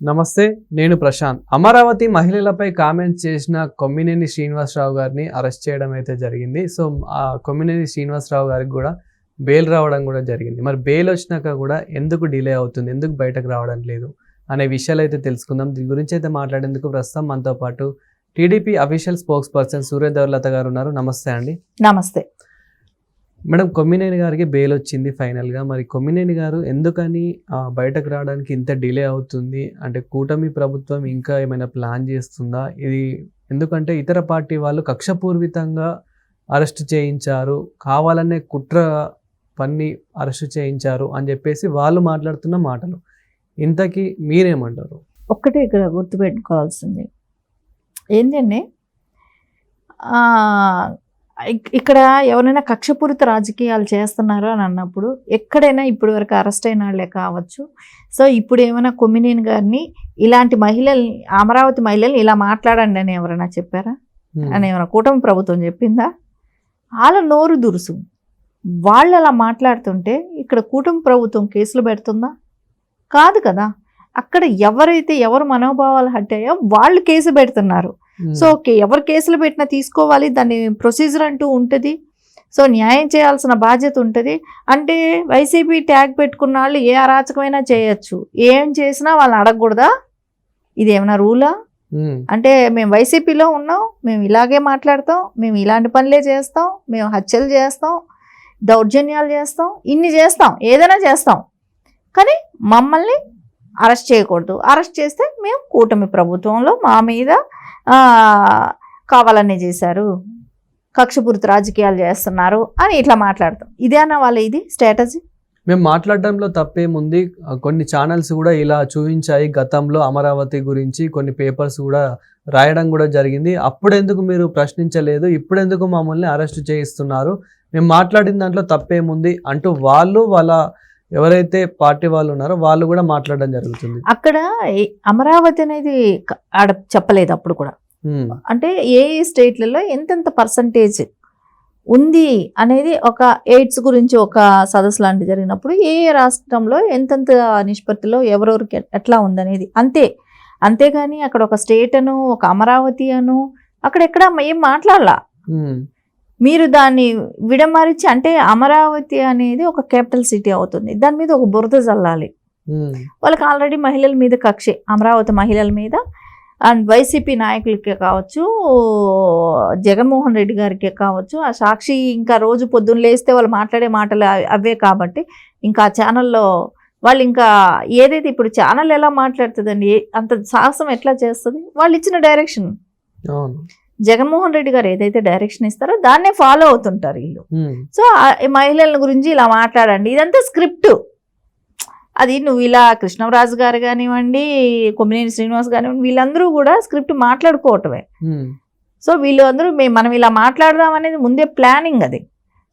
నమస్తే నేను ప్రశాంత్. అమరావతి మహిళలపై కామెంట్స్ చేసిన కొమ్మినేని శ్రీనివాసరావు గారిని అరెస్ట్ చేయడం అయితే జరిగింది. సో ఆ కొమ్మినేని శ్రీనివాసరావు గారికి కూడా బెయిల్ రావడం కూడా జరిగింది. మరి బెయిల్ వచ్చినాక కూడా ఎందుకు డిలే అవుతుంది? ఎందుకు బయటకు రావడం లేదు? అనే విషయాలు అయితే తెలుసుకుందాం. దీని గురించి అయితే మాట్లాడేందుకు ప్రస్తుతం మనతో పాటు టీడీపీ అఫీషియల్ స్పోక్స్ పర్సన్ సూర్యదేవర్లత గారు ఉన్నారు. నమస్తే అండి. నమస్తే. మేడం కొమ్మినేని గారికి బెయిల్ వచ్చింది ఫైనల్గా మరి కొమ్మినేని గారు ఎందుకని బయటకు రావడానికి ఇంత డిలే అవుతుంది? అంటే కూటమి ప్రభుత్వం ఇంకా ఏమైనా ప్లాన్ చేస్తుందా? ఇది ఎందుకంటే ఇతర పార్టీ వాళ్ళు కక్షపూర్వితంగా అరెస్ట్ చేయించారు. కావాలనే కుట్ర పన్ని అరెస్ట్ చేయించారు అని చెప్పేసి వాళ్ళు మాట్లాడుతున్న మాటలు. ఇంతకీ మీరేమంటారు? ఒక్కటే ఇక్కడ గుర్తుపెట్టుకోవాల్సింది. ఏంటంటే ఇక్కడ ఎవరైనా కక్షపూరిత రాజకీయాలు చేస్తున్నారు అని అన్నప్పుడు ఎక్కడైనా ఇప్పటి వరకు అరెస్ట్ అయిన వాళ్ళే కావచ్చు. సో ఇప్పుడు ఏమైనా కొమ్మినేని గారిని ఇలాంటి మహిళల్ని అమరావతి మహిళల్ని ఇలా మాట్లాడండి అని ఎవరైనా చెప్పారా. అని ఏమైనా కూటమి ప్రభుత్వం చెప్పిందా? వాళ్ళ నోరు దురుసు. వాళ్ళు అలా మాట్లాడుతుంటే ఇక్కడ కూటమి ప్రభుత్వం కేసులు పెడుతుందా? కాదు కదా. అక్కడ ఎవరైతే ఎవరు మనోభావాలు హట్టాయో వాళ్ళు కేసు పెడుతున్నారు. సో ఓకే ఎవరు కేసులు పెట్టినా తీసుకోవాలి దాని ప్రొసీజర్ అంటూ ఉంటుంది. సో న్యాయం చేయాల్సిన బాధ్యత ఉంటుంది. అంటే వైసీపీ ట్యాగ్ పెట్టుకున్న వాళ్ళు ఏ అరాచకమైనా చేయొచ్చు. ఏం చేసినా వాళ్ళు అడగకూడదా? ఇది ఏమైనా రూలా? Hmm. అంటే మేము వైసీపీలో ఉన్నాం మేము ఇలాగే మాట్లాడతాం మేము ఇలాంటి పనులే చేస్తాం మేము హత్యలు చేస్తాం దౌర్జన్యాలు చేస్తాం ఇన్ని చేస్తాం ఏదైనా చేస్తాం. కానీ మమ్మల్ని అరెస్ట్ చేయకూడదు. అరెస్ట్ చేస్తే మేము కూటమి ప్రభుత్వంలో మా మీద కావాలనే చేశారు. కక్షపూరిత రాజకీయాలు చేస్తున్నారు అని ఇట్లా మాట్లాడతాం. ఇదేనా వాళ్ళ ఇది స్ట్రాటజీ? మేము మాట్లాడడంలో తప్పేముంది? కొన్ని ఛానల్స్ కూడా ఇలా చూపించాయి. గతంలో అమరావతి గురించి కొన్ని పేపర్స్ కూడా రాయడం కూడా జరిగింది. అప్పుడెందుకు మీరు ప్రశ్నించలేదు? ఇప్పుడెందుకు మమ్మల్ని అరెస్ట్ చేయిస్తున్నారు? మేము మాట్లాడిన దాంట్లో తప్పేముంది? అంటూ వాళ్ళు వాళ్ళ ఎవరైతే పార్టీ వాళ్ళు ఉన్నారో వాళ్ళు కూడా మాట్లాడడం జరుగుతుంది. అక్కడ అమరావతి అనేది ఆడ చెప్పలేదు అప్పుడు కూడా. అంటే ఏ ఏ స్టేట్లలో ఎంతెంత పర్సంటేజ్ ఉంది అనేది ఒక ఎయిడ్స్ గురించి ఒక సదస్సు లాంటిది జరిగినప్పుడు ఏ ఏ రాష్ట్రంలో ఎంతెంత నిష్పత్తిలో ఎవరెవరికి ఎట్లా ఉందనేది. అంతే. అంతేగాని అక్కడ ఒక స్టేట్ అను ఒక అమరావతి అను అక్కడ ఎక్కడ ఏం మాట్లాడాల. మీరు దాన్ని విడమరిచి అంటే అమరావతి అనేది ఒక క్యాపిటల్ సిటీ అవుతుంది. దాని మీద ఒక బురద చల్లాలి వాళ్ళకి ఆల్రెడీ మహిళల మీద కక్షే. అమరావతి మహిళల మీద అండ్ వైసీపీ నాయకులకే కావచ్చు జగన్మోహన్ రెడ్డి గారికే కావచ్చు. ఆ సాక్షి ఇంకా రోజు పొద్దున్న లేస్తే వాళ్ళు మాట్లాడే మాటలు అవి- కాబట్టి ఇంకా ఆ ఛానల్లో వాళ్ళు ఇంకా ఏదైతే ఇప్పుడు ఛానల్ ఎలా మాట్లాడుతుందండి అంత సాహసం ఎట్లా చేస్తుంది? వాళ్ళు ఇచ్చిన డైరెక్షన్ జగన్మోహన్ రెడ్డి గారు ఏదైతే డైరెక్షన్ ఇస్తారో దాన్నే ఫాలో అవుతుంటారు వీళ్ళు. సో మహిళల గురించి ఇలా మాట్లాడండి. ఇదంతా స్క్రిప్ట్ అది నువ్వు ఇలా కృష్ణరాజు గారు కానివ్వండి కొమ్మినేని శ్రీనివాస్ కానివ్వండి వీళ్ళందరూ కూడా స్క్రిప్ట్ మాట్లాడుకోవటమే. సో వీళ్ళు అందరూ మేము మనం ఇలా మాట్లాడదాం అనేది ముందే ప్లానింగ్ అది.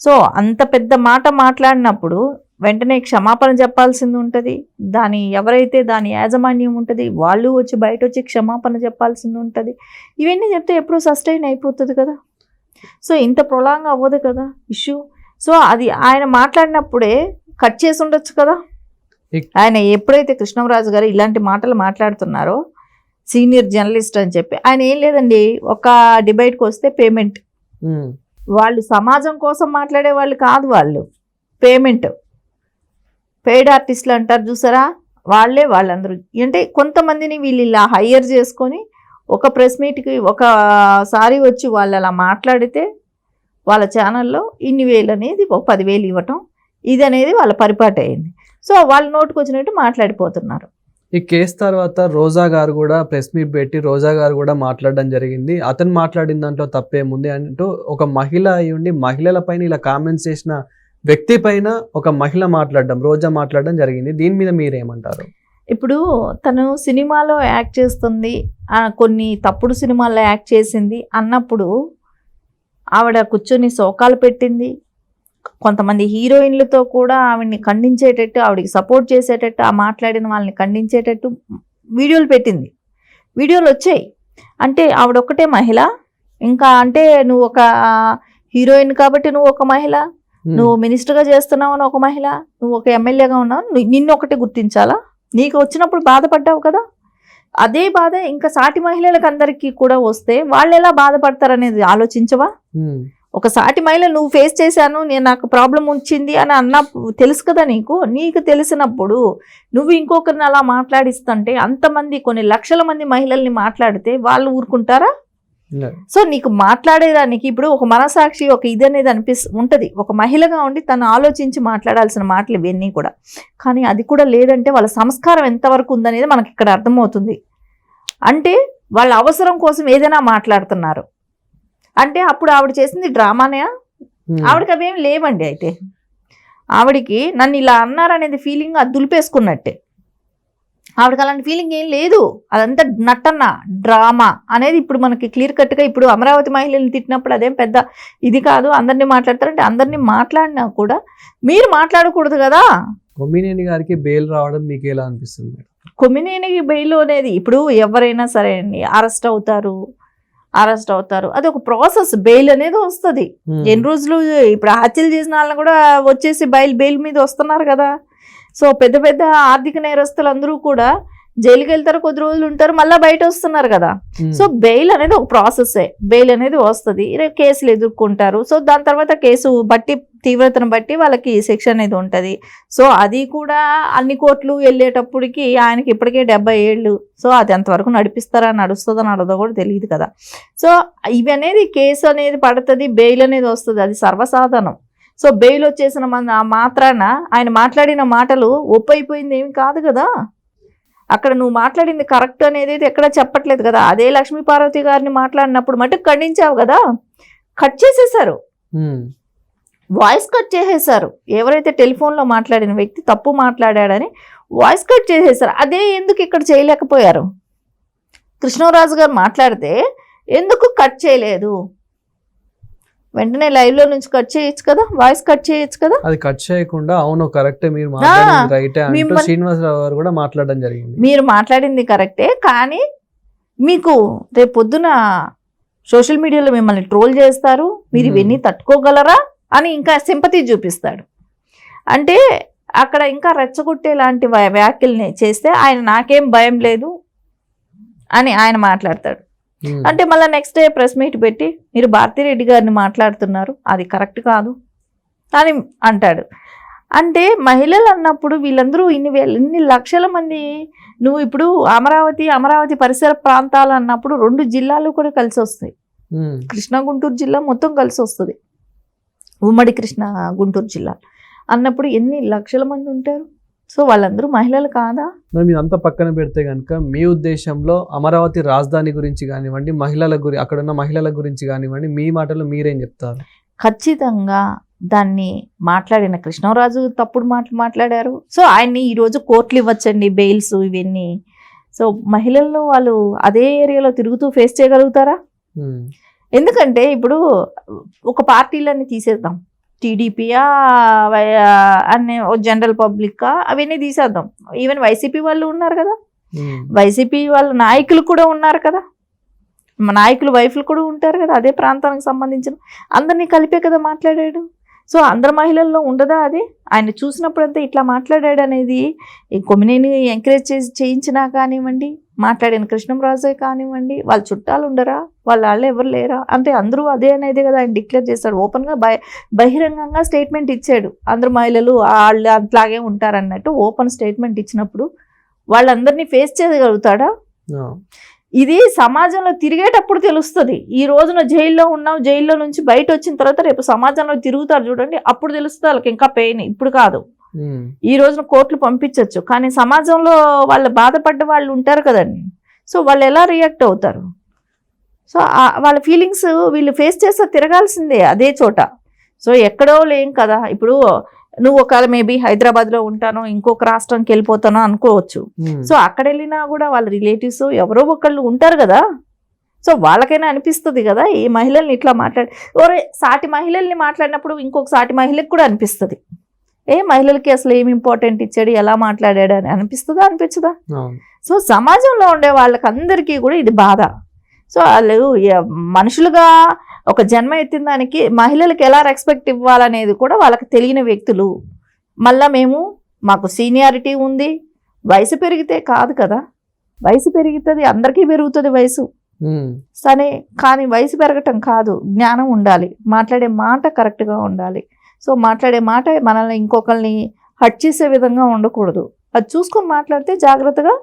సో అంత పెద్ద మాట మాట్లాడినప్పుడు వెంటనే క్షమాపణ చెప్పాల్సింది ఉంటుంది. దాని ఎవరైతే దాని యాజమాన్యం ఉంటుంది వాళ్ళు వచ్చి బయట వచ్చి క్షమాపణ చెప్పాల్సింది ఉంటుంది. ఇవన్నీ చెప్తే ఎప్పుడూ సస్టైన్ అయిపోతుంది కదా. సో ఇంత ప్రొలాంగ్ అవ్వదు కదా ఇష్యూ సో అది ఆయన మాట్లాడినప్పుడే కట్ చేసి ఉండొచ్చు కదా. ఆయన ఎప్పుడైతే కృష్ణరాజు గారు ఇలాంటి మాటలు మాట్లాడుతున్నారో సీనియర్ జర్నలిస్ట్ అని చెప్పి ఆయన ఏం లేదండి ఒక డిబేట్కి వస్తే పేమెంట్ వాళ్ళు సమాజం కోసం మాట్లాడే వాళ్ళు కాదు వాళ్ళు. పేమెంట్ పెయిడ్ ఆర్టిస్టులు అంటారు చూసారా? వాళ్ళే వాళ్ళందరూ. అంటే కొంతమందిని వీళ్ళు ఇలా హయ్యర్ చేసుకొని ఒక ప్రెస్ మీట్కి ఒకసారి వచ్చి వాళ్ళు అలా మాట్లాడితే వాళ్ళ ఛానల్లో ఇన్ని వేలు అనేది ఒక పదివేలు ఇవ్వటం ఇది అనేది వాళ్ళ పరిపాటి అయింది. సో వాళ్ళ నోటుకు వచ్చినట్టు మాట్లాడిపోతున్నారు. ఈ కేసు తర్వాత రోజా గారు కూడా ప్రెస్ మీట్ పెట్టి రోజా గారు కూడా మాట్లాడడం జరిగింది. అతను మాట్లాడిన దాంట్లో తప్పేముంది అంటూ ఒక మహిళ అయి ఉండి మహిళల పైన ఇలా కామెంట్స్ చేసిన వ్యక్తి పైన ఒక మహిళ మాట్లాడడం రోజా మాట్లాడడం జరిగింది. దీని మీద మీరేమంటారు? ఇప్పుడు తను సినిమాలో యాక్ట్ చేస్తుంది. కొన్ని తప్పుడు సినిమాల్లో యాక్ట్ చేసింది. అన్నప్పుడు ఆవిడ కూర్చొని శోకాలు పెట్టింది. కొంతమంది హీరోయిన్లతో కూడా ఆవిడ్ని ఖండించేటట్టు ఆవిడకి సపోర్ట్ చేసేటట్టు ఆ మాట్లాడిన వాళ్ళని ఖండించేటట్టు వీడియోలు పెట్టింది. వీడియోలు వచ్చాయి. అంటే ఆవిడ ఒక్కటే మహిళ. ఇంకా అంటే నువ్వు ఒక హీరోయిన్ కాబట్టి నువ్వు ఒక మహిళ. నువ్వు మినిస్టర్గా చేస్తున్నావు అని ఒక మహిళ నువ్వు ఒక ఎమ్మెల్యేగా ఉన్నావు నిన్ను ఒకటి గుర్తించాలా? నీకు వచ్చినప్పుడు బాధపడ్డావు కదా? అదే బాధ ఇంకా సాటి మహిళలకు అందరికీ కూడా వస్తే వాళ్ళు ఎలా బాధపడతారు అనేది ఆలోచించవా ఒక సాటి మహిళ నువ్వు ఫేస్ చేశాను నేను నాకు ప్రాబ్లం వచ్చింది అని అన్న తెలుసు కదా నీకు? నీకు తెలిసినప్పుడు నువ్వు ఇంకొకరిని అలా మాట్లాడిస్తుంటే అంతమంది కొన్ని లక్షల మంది మహిళల్ని మాట్లాడితే వాళ్ళు ఊరుకుంటారా. సో నీకు మాట్లాడేదానికి ఇప్పుడు ఒక మనసాక్షి ఒక ఇది అనేది అనిపిస్ ఉంటుంది. ఒక మహిళగా ఉండి తను ఆలోచించి మాట్లాడాల్సిన మాటలు ఇవన్నీ కూడా. కానీ అది కూడా లేదంటే వాళ్ళ సంస్కారం ఎంతవరకు ఉందనేది మనకి ఇక్కడ అర్థమవుతుంది. అంటే వాళ్ళ అవసరం కోసం ఏదైనా మాట్లాడుతున్నారు. అంటే అప్పుడు ఆవిడ చేసింది డ్రామానే ఆవిడకి అవేం లేవండి అయితే. ఆవిడికి నన్ను ఇలా అన్నారనేది ఫీలింగ్ అది దులిపేసుకున్నట్టే. ఆవిడకి అలాంటి ఫీలింగ్ ఏం లేదు. అదంతా నటన డ్రామా అనేది ఇప్పుడు మనకి క్లియర్ కట్గా ఇప్పుడు అమరావతి మహిళల్ని తిట్టినప్పుడు అదేం పెద్ద ఇది కాదు. అందరినీ మాట్లాడతారంటే అందరినీ మాట్లాడినా కూడా మీరు మాట్లాడకూడదు కదా. కొమ్మినేని గారికి బెయిల్ రావడం మీకు ఎలా అనిపిస్తుంది మేడం? కొమ్మినేని బెయిల్ అనేది ఇప్పుడు ఎవరైనా సరే అండి అరెస్ట్ అవుతారు అరెస్ట్ అవుతారు. అది ఒక ప్రాసెస్ బెయిల్ అనేది వస్తుంది. ఎన్ని రోజులు ఇప్పుడు హత్యలు చేసిన వాళ్ళని కూడా వచ్చేసి బయలు బెయిల్ మీద వస్తున్నారు కదా. సో పెద్ద పెద్ద ఆర్థిక నేరస్తులు అందరూ కూడా జైలుకి వెళ్తారు కొద్ది రోజులు ఉంటారు మళ్ళీ బయట వస్తున్నారు కదా సో బెయిల్ అనేది ఒక ప్రాసెసే బెయిల్ అనేది వస్తుంది. రేపు కేసులు ఎదుర్కొంటారు. సో దాని తర్వాత కేసు బట్టి తీవ్రతను బట్టి వాళ్ళకి శిక్ష అనేది ఉంటుంది. సో అది కూడా అన్ని కోర్టులు వెళ్ళేటప్పటికి ఆయనకి ఇప్పటికే డెబ్బై ఏళ్ళు. సో అది ఎంతవరకు నడిపిస్తారా నడుస్తుందో నడదో కూడా తెలియదు కదా. సో ఇవి అనేది కేసు అనేది పడుతుంది బెయిల్ అనేది వస్తుంది. అది సర్వసాధారణం. సో బెయిల్ వచ్చేసిన మన ఆ మాత్రాన ఆయన మాట్లాడిన మాటలు ఒప్పైపోయింది ఏమి కాదు కదా? అక్కడ నువ్వు మాట్లాడింది కరెక్ట్ అనేది ఎక్కడ చెప్పట్లేదు కదా? అదే లక్ష్మీ పార్వతి గారిని మాట్లాడినప్పుడు మటుకు ఖండించావు కదా? కట్ చేసేసారు వాయిస్ కట్ చేసేసారు ఎవరైతే టెలిఫోన్లో మాట్లాడిన వ్యక్తి తప్పు మాట్లాడాడని వాయిస్ కట్ చేసేసారు అదే ఎందుకు ఇక్కడ చేయలేకపోయారు? కృష్ణరాజు గారు మాట్లాడితే ఎందుకు కట్ చేయలేదు? వెంటనే లైవ్లో నుంచి కట్ చేయొచ్చు కదా? వాయిస్ కట్ చేయొచ్చు కదా? అది కట్ చేయకుండా అవును కరెక్టే మీరు రైటే అంటూ శ్రీనివాసరావు గారు కూడా మాట్లాడడం జరిగింది. మీరు మాట్లాడింది కరెక్టే కానీ మీకు రేపు పొద్దున సోషల్ మీడియాలో మిమ్మల్ని ట్రోల్ చేస్తారు మీరు Hmm. ఇవన్నీ తట్టుకోగలరా? అని ఇంకా సింపతి చూపిస్తాడు. అంటే అక్కడ ఇంకా రెచ్చగొట్టే లాంటి వ్య- వ్యాఖ్యల్ని చేస్తే ఆయన నాకేం భయం లేదు అని ఆయన మాట్లాడతాడు. అంటే మళ్ళీ నెక్స్ట్ డే ప్రెస్ మీట్ పెట్టి మీరు భారతిరెడ్డి గారిని మాట్లాడుతున్నారు. అది కరెక్ట్ కాదు అని అంటాడు. అంటే మహిళలు అన్నప్పుడు వీళ్ళందరూ ఇన్ని వేల ఇన్ని లక్షల మంది నువ్వు ఇప్పుడు అమరావతి అమరావతి పరిసర ప్రాంతాలు అన్నప్పుడు రెండు జిల్లాలు కూడా కలిసి వస్తాయి. ఉమ్, కృష్ణా గుంటూరు జిల్లా మొత్తం కలిసి వస్తుంది. ఉమ్మడి కృష్ణ గుంటూరు జిల్లా అన్నప్పుడు ఎన్ని లక్షల మంది ఉంటారు? సో వాళ్ళందరూ మహిళలు కాదా? మరి అంతా పక్కన పెడితే కనుక మీ ఉద్దేశంలో అమరావతి రాజధాని గురించి కానివ్వండి మహిళల గురి అక్కడ ఉన్న మహిళల గురించి కానివ్వండి మీ మాటలు మీరేం చెప్తారు? ఖచ్చితంగా దాన్ని మాట్లాడిన కృష్ణరాజు తప్పుడు మాటలు మాట్లాడారు. సో ఆయన్ని ఈరోజు కోర్టులు ఇవ్వచ్చండి బెయిల్స్ ఇవన్నీ. సో మహిళల్లో వాళ్ళు అదే ఏరియాలో తిరుగుతూ ఫేస్ చేయగలుగుతారా? ఎందుకంటే ఇప్పుడు ఒక పార్టీలన్నీ తీసేద్దాం. టీడీపీయా అనే జనరల్ పబ్లికా అవన్నీ తీసేద్దాం. ఈవెన్ వైసీపీ వాళ్ళు ఉన్నారు కదా. వైసీపీ వాళ్ళ నాయకులు కూడా ఉన్నారు కదా. నాయకులు వైఫ్లు కూడా ఉంటారు కదా అదే ప్రాంతానికి సంబంధించిన. అందరినీ కలిపే కదా మాట్లాడాడు. సో అందరు మహిళల్లో ఉండదా అది? ఆయన చూసినప్పుడంతా ఇట్లా మాట్లాడాడు అనేది ఈ కొమ్మినేని ఎంకరేజ్ చేసి చేయించినా కానివ్వండి మాట్లాడిన కృష్ణంరాజే కానివ్వండి వాళ్ళ చుట్టాలు ఉండరా వాళ్ళ వాళ్ళు ఎవరు లేరా? అంటే అందరూ అదే అనేది కదా ఆయన డిక్లేర్ చేస్తాడు. ఓపెన్గా బహి బహిరంగంగా స్టేట్మెంట్ ఇచ్చాడు. అందరు మహిళలు వాళ్ళు అట్లాగే ఉంటారన్నట్టు ఓపెన్ స్టేట్మెంట్ ఇచ్చినప్పుడు వాళ్ళందరినీ ఫేస్ చేయగలుగుతాడా? ఇది సమాజంలో తిరిగేటప్పుడు తెలుస్తుంది. ఈ రోజున జైల్లో ఉన్నాం జైల్లో నుంచి బయట వచ్చిన తర్వాత రేపు సమాజంలో తిరుగుతారు చూడండి అప్పుడు తెలుస్తుంది వాళ్ళకి ఇంకా పెయిన్. ఇప్పుడు కాదు. ఈ రోజున కోర్టులు పంపించవచ్చు కానీ సమాజంలో వాళ్ళు బాధపడ్డ వాళ్ళు ఉంటారు కదండి. సో వాళ్ళు ఎలా రియాక్ట్ అవుతారు? సో వాళ్ళ ఫీలింగ్స్ వీళ్ళు ఫేస్ చేస్తే తిరగాల్సిందే అదే చోట. సో ఎక్కడో లేం కదా. ఇప్పుడు నువ్వు ఒకవేళ మేబీ హైదరాబాద్లో ఉంటాను ఇంకొక రాష్ట్రానికి వెళ్ళిపోతాను అనుకోవచ్చు. సో అక్కడ వెళ్ళినా కూడా వాళ్ళ రిలేటివ్స్ ఎవరో ఒకళ్ళు ఉంటారు కదా. సో వాళ్ళకైనా అనిపిస్తుంది కదా ఈ మహిళల్ని ఇట్లా మాట్లాడి ఓరే సాటి మహిళల్ని మాట్లాడినప్పుడు ఇంకొక సాటి మహిళకి కూడా అనిపిస్తుంది. ఏ మహిళలకి అసలు ఏం ఇంపార్టెంట్ ఇచ్చాడు ఎలా మాట్లాడాడు అని అనిపిస్తుందా అనిపించదా? సో సమాజంలో ఉండే వాళ్ళకి అందరికీ కూడా ఇది బాధ. సో వాళ్ళు మనుషులుగా ఒక జన్మ ఎత్తిన దానికి మహిళలకు ఎలా రెస్పెక్ట్ ఇవ్వాలనేది కూడా వాళ్ళకి తెలియని వ్యక్తులు. మళ్ళా మేము మాకు సీనియారిటీ ఉంది. వయసు పెరిగితే కాదు కదా. వయసు పెరుగుతుంది అందరికీ పెరుగుతుంది వయసు. సరే కానీ వయసు పెరగటం కాదు జ్ఞానం ఉండాలి. మాట్లాడే మాట కరెక్ట్గా ఉండాలి. సో మాట్లాడే మాట మనల్ని ఇంకొకరిని హట్ చేసే విధంగా ఉండకూడదు. అది చూసుకొని మాట్లాడితే జాగ్రత్తగా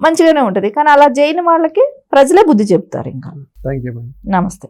మంచిగానే ఉంటుంది. కానీ అలా చేయని వాళ్ళకి ప్రజలే బుద్ధి చెప్తారు ఇంకా. నమస్తే.